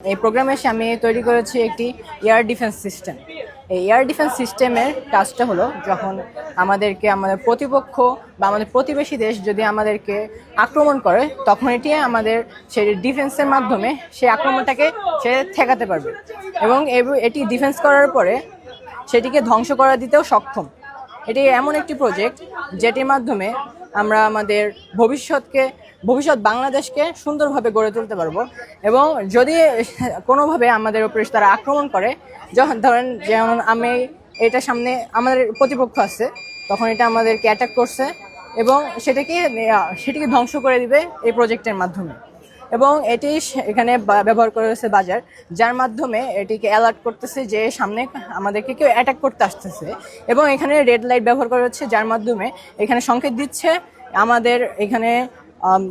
এই প্রোগ্রামে এসে আমি তৈরি করেছি একটি এয়ার ডিফেন্স সিস্টেম এই এয়ার ডিফেন্স সিস্টেমের কাজটা হলো যখন আমাদেরকে আমাদের প্রতিপক্ষ বা আমাদের প্রতিবেশী দেশ যদি আমাদেরকে আক্রমণ করে, তখন এটি আমাদের সেই ডিফেন্সের মাধ্যমে সেই আক্রমণটাকে সে ঠেকাতে পারবে। এবং এটি ডিফেন্স করার পরে সেটিকে ধ্বংস করা দিতেও সক্ষম। এটি এমন একটি প্রজেক্ট যেটির মাধ্যমে আমরা আমাদের ভবিষ্যৎকে ভবিষ্যৎ বাংলাদেশকে সুন্দরভাবে গড়ে তুলতে পারব। এবং যদি কোনোভাবে আমাদের উপরে তারা আক্রমণ করে, যখন ধরেন যেমন আমি এটা সামনে আমাদের প্রতিপক্ষ আছে, তখন এটা আমাদেরকে অ্যাটাক করছে এবং সেটাকে, সেটিকে ধ্বংস করে দিবে এই প্রজেক্টের মাধ্যমে। এবং এটি এখানে ব্যবহার করা হয়েছে বাজার, যার মাধ্যমে এটিকে অ্যালার্ট করতেছে যে সামনে আমাদেরকে কেউ অ্যাটাক করতে আসতেছে। এবং এখানে রেড লাইট ব্যবহার করা হচ্ছে, যার মাধ্যমে এখানে সংকেত দিচ্ছে আমাদের এখানে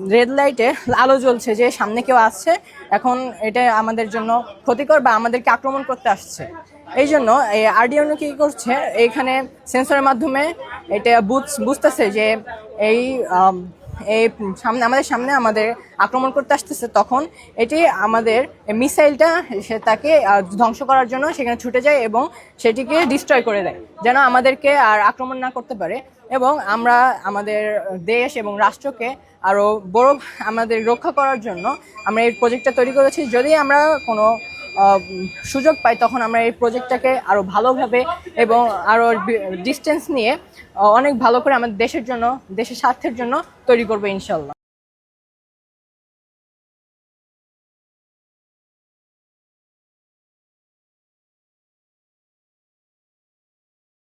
রেড লাইটে আলো জ্বলছে যে সামনে কেউ আসছে, এখন এটা আমাদের জন্য ক্ষতিকর বা আমাদেরকে আক্রমণ করতে আসছে। এই জন্য এই আরডিএনও কি করছে, এইখানে সেন্সরের মাধ্যমে এটা বুঝ- বুঝতেছে যে এই এই সামনে, আমাদের সামনে আমাদের আক্রমণ করতে আসতেছে তখন। এটি আমাদের মিসাইলটা, সে তাকে ধ্বংস করার জন্য সেখানে ছুটে যায় এবং সেটিকে ডিস্ট্রয় করে দেয়, যেন আমাদেরকে আর আক্রমণ না করতে পারে। এবং আমরা আমাদের দেশ এবং রাষ্ট্রকে আরও বড়, আমাদের রক্ষা করার জন্য আমরা এই প্রজেক্টটা তৈরি করেছি। যদি আমরা কোনো সুযোগ পাই তখন আমরা এই প্রজেক্টটাকে আরও ভালোভাবে এবং আরও ডিস্টেন্স নিয়ে অনেক ভালো করে আমাদের দেশের জন্য, দেশের স্বার্থের জন্য তৈরি করব ইনশাল্লাহ।